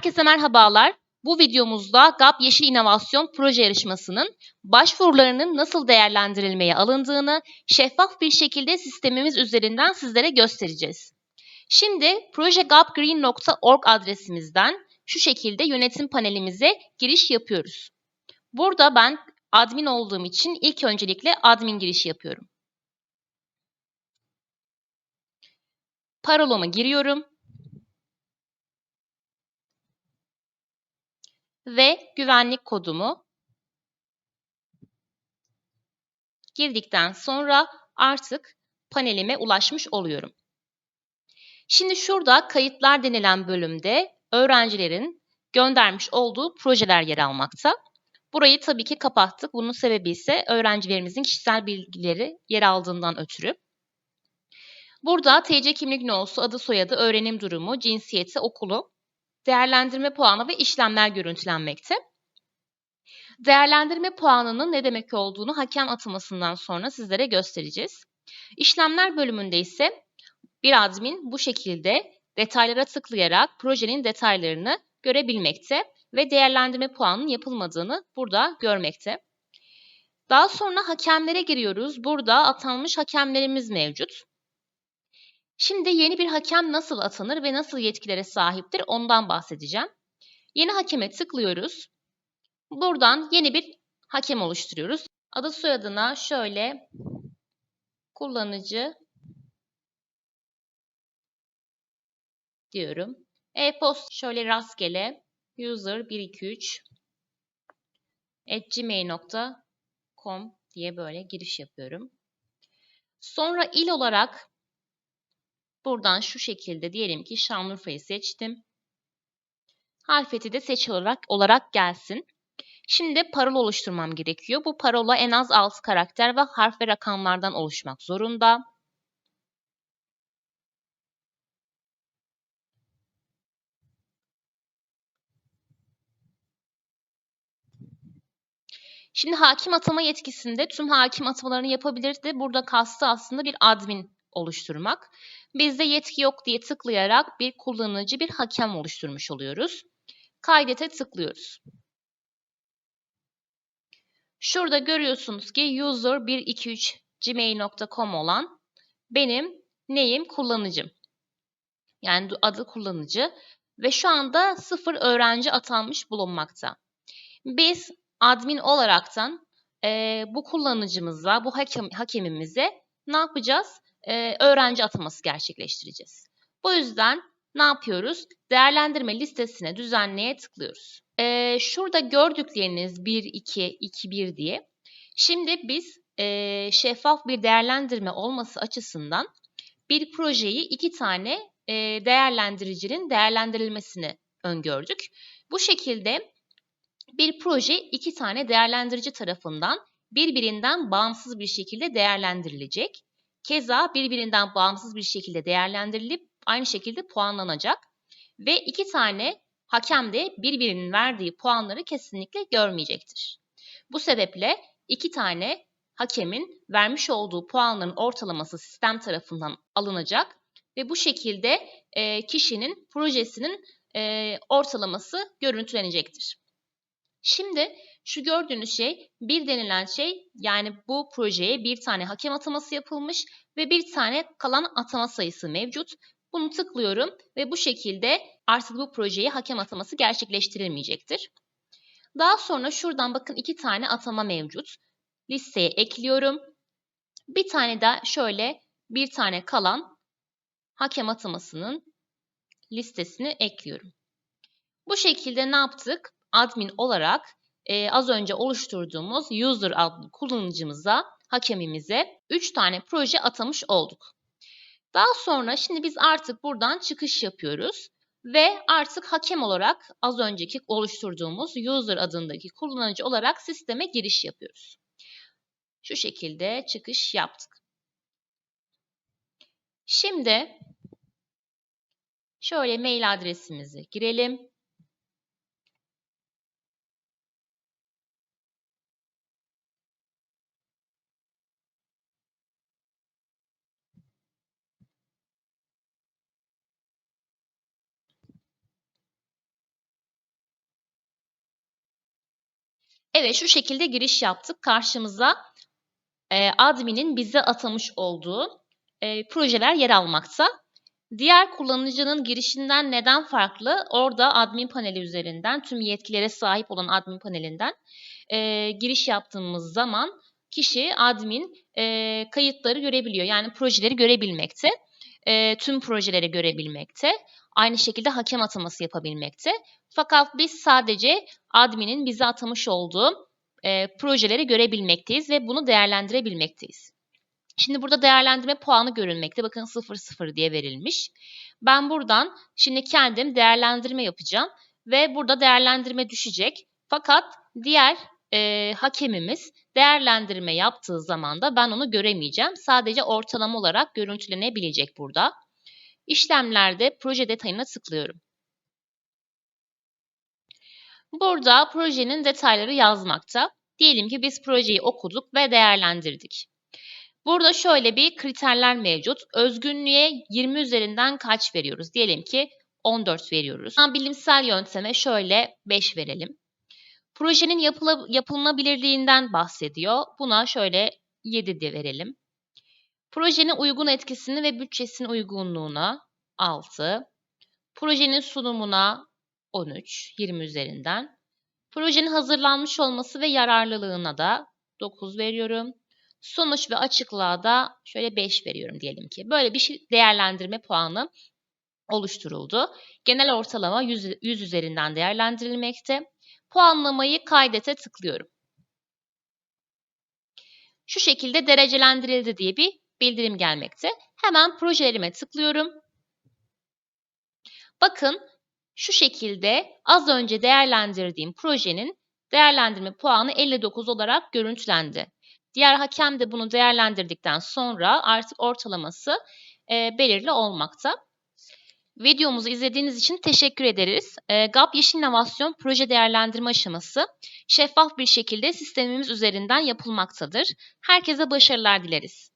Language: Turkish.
Herkese merhabalar. Bu videomuzda GAP Yeşil İnovasyon Proje Yarışması'nın başvurularının nasıl değerlendirilmeye alındığını şeffaf bir şekilde sistemimiz üzerinden sizlere göstereceğiz. Şimdi projegapgreen.org adresimizden şu şekilde yönetim panelimize giriş yapıyoruz. Burada ben admin olduğum için ilk öncelikle admin girişi yapıyorum. Parolama giriyorum. Ve güvenlik kodumu girdikten sonra artık panelime ulaşmış oluyorum. Şimdi şurada kayıtlar denilen bölümde öğrencilerin göndermiş olduğu projeler yer almakta. Burayı tabii ki kapattık. Bunun sebebi ise öğrencilerimizin kişisel bilgileri yer aldığından ötürü. Burada TC kimlik nüfusu, adı soyadı, öğrenim durumu, cinsiyeti, okulu değerlendirme puanı ve işlemler görüntülenmekte. Değerlendirme puanının ne demek olduğunu hakem atamasından sonra sizlere göstereceğiz. İşlemler bölümünde ise bir admin bu şekilde detaylara tıklayarak projenin detaylarını görebilmekte ve değerlendirme puanının yapılmadığını burada görmekte. Daha sonra hakemlere giriyoruz. Burada atanmış hakemlerimiz mevcut. Şimdi yeni bir hakem nasıl atanır ve nasıl yetkilere sahiptir ondan bahsedeceğim. Yeni hakeme tıklıyoruz. Buradan yeni bir hakem oluşturuyoruz. Adı soyadına şöyle kullanıcı diyorum. E-post şöyle rastgele user123 at gmail.com diye böyle giriş yapıyorum. Sonra il olarak Buradan şu şekilde diyelim ki Şanlıurfa'yı seçtim. Harfeti de seç olarak, olarak gelsin. Şimdi parola oluşturmam gerekiyor. Bu parola en az 6 karakter ve harf ve rakamlardan oluşmak zorunda. Şimdi hakim atama yetkisinde tüm hakim atamalarını yapabilirdi. Burada kastı aslında bir admin oluşturmak. Bizde yetki yok diye tıklayarak bir kullanıcı, bir hakem oluşturmuş oluyoruz. Kaydete tıklıyoruz. Şurada görüyorsunuz ki user123gmail.com olan benim neyim? Kullanıcım. Yani adı kullanıcı ve şu anda sıfır öğrenci atanmış bulunmakta. Biz admin olaraktan e, bu kullanıcımıza, bu hakem, hakemimize ne yapacağız? E, öğrenci ataması gerçekleştireceğiz. Bu yüzden ne yapıyoruz? Değerlendirme listesine düzenleye tıklıyoruz. E, şurada gördükleriniz 1, 2, 2, 1 diye. Şimdi biz e, şeffaf bir değerlendirme olması açısından bir projeyi iki tane e, değerlendiricinin değerlendirilmesini öngördük. Bu şekilde bir proje iki tane değerlendirici tarafından birbirinden bağımsız bir şekilde değerlendirilecek. Keza birbirinden bağımsız bir şekilde değerlendirilip aynı şekilde puanlanacak. Ve iki tane hakem de birbirinin verdiği puanları kesinlikle görmeyecektir. Bu sebeple iki tane hakemin vermiş olduğu puanların ortalaması sistem tarafından alınacak ve bu şekilde e, kişinin projesinin e, ortalaması görüntülenecektir. Şimdi şu gördüğünüz şey bir denilen şey yani bu projeye bir tane hakem ataması yapılmış ve bir tane kalan atama sayısı mevcut. Bunu tıklıyorum ve bu şekilde artık bu projeye hakem ataması gerçekleştirilmeyecektir. Daha sonra şuradan bakın iki tane atama mevcut. Listeye ekliyorum. Bir tane de şöyle bir tane kalan hakem atamasının listesini ekliyorum. Bu şekilde ne yaptık? Admin olarak e, az önce oluşturduğumuz user adlı kullanıcımıza, hakemimize 3 tane proje atamış olduk. Daha sonra şimdi biz artık buradan çıkış yapıyoruz ve artık hakem olarak az önceki oluşturduğumuz user adındaki kullanıcı olarak sisteme giriş yapıyoruz. Şu şekilde çıkış yaptık. Şimdi şöyle mail adresimizi girelim. Evet şu şekilde giriş yaptık. Karşımıza e, admin'in bize atamış olduğu e, projeler yer almakta. Diğer kullanıcının girişinden neden farklı? Orada admin paneli üzerinden tüm yetkilere sahip olan admin panelinden e, giriş yaptığımız zaman kişi admin e, kayıtları görebiliyor. Yani projeleri görebilmekte. E, tüm projeleri görebilmekte. Aynı şekilde hakem ataması yapabilmekte. Fakat biz sadece adminin bize atamış olduğu e, projeleri görebilmekteyiz ve bunu değerlendirebilmekteyiz. Şimdi burada değerlendirme puanı görünmekte. Bakın 0 0 diye verilmiş. Ben buradan şimdi kendim değerlendirme yapacağım ve burada değerlendirme düşecek. Fakat diğer e, hakemimiz değerlendirme yaptığı zaman da ben onu göremeyeceğim. Sadece ortalama olarak görüntülenebilecek burada. İşlemlerde proje detayına tıklıyorum. Burada projenin detayları yazmakta. Diyelim ki biz projeyi okuduk ve değerlendirdik. Burada şöyle bir kriterler mevcut. Özgünlüğe 20 üzerinden kaç veriyoruz? Diyelim ki 14 veriyoruz. Bilimsel yönteme şöyle 5 verelim. Projenin yapıla, yapılabilirliğinden bahsediyor. Buna şöyle 7 de verelim. Projenin uygun etkisini ve bütçesinin uygunluğuna 6. Projenin sunumuna 13, 20 üzerinden. Projenin hazırlanmış olması ve yararlılığına da 9 veriyorum. Sonuç ve açıklığa da şöyle 5 veriyorum diyelim ki. Böyle bir şey değerlendirme puanı oluşturuldu. Genel ortalama 100, 100 üzerinden değerlendirilmekte. Puanlamayı kaydete tıklıyorum. Şu şekilde derecelendirildi diye bir bildirim gelmekte. Hemen projelerime tıklıyorum. Bakın şu şekilde az önce değerlendirdiğim projenin değerlendirme puanı 59 olarak görüntülendi. Diğer hakem de bunu değerlendirdikten sonra artık ortalaması e, belirli olmakta. Videomuzu izlediğiniz için teşekkür ederiz. E, GAP Yeşil İnovasyon proje değerlendirme aşaması şeffaf bir şekilde sistemimiz üzerinden yapılmaktadır. Herkese başarılar dileriz.